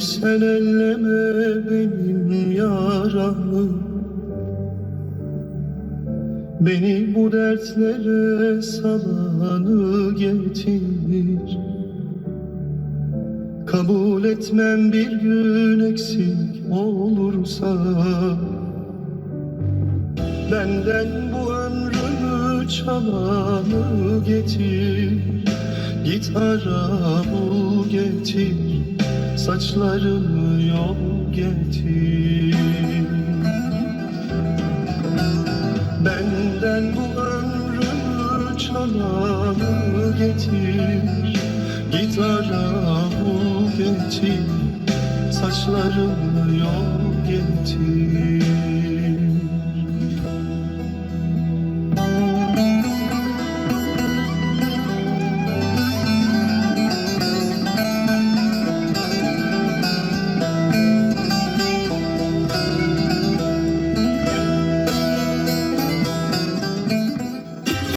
sen elleme benim yaramı. Beni bu dertlere salanı getir. Kabul etmem bir gün eksik olursa. Benden bu ömrümü çalanı getir. Git ara bul getir Saçlarımı yol getir. Benden bu ömrümü çalanı getir. Git ara bul getir. Saçlarımı yol getir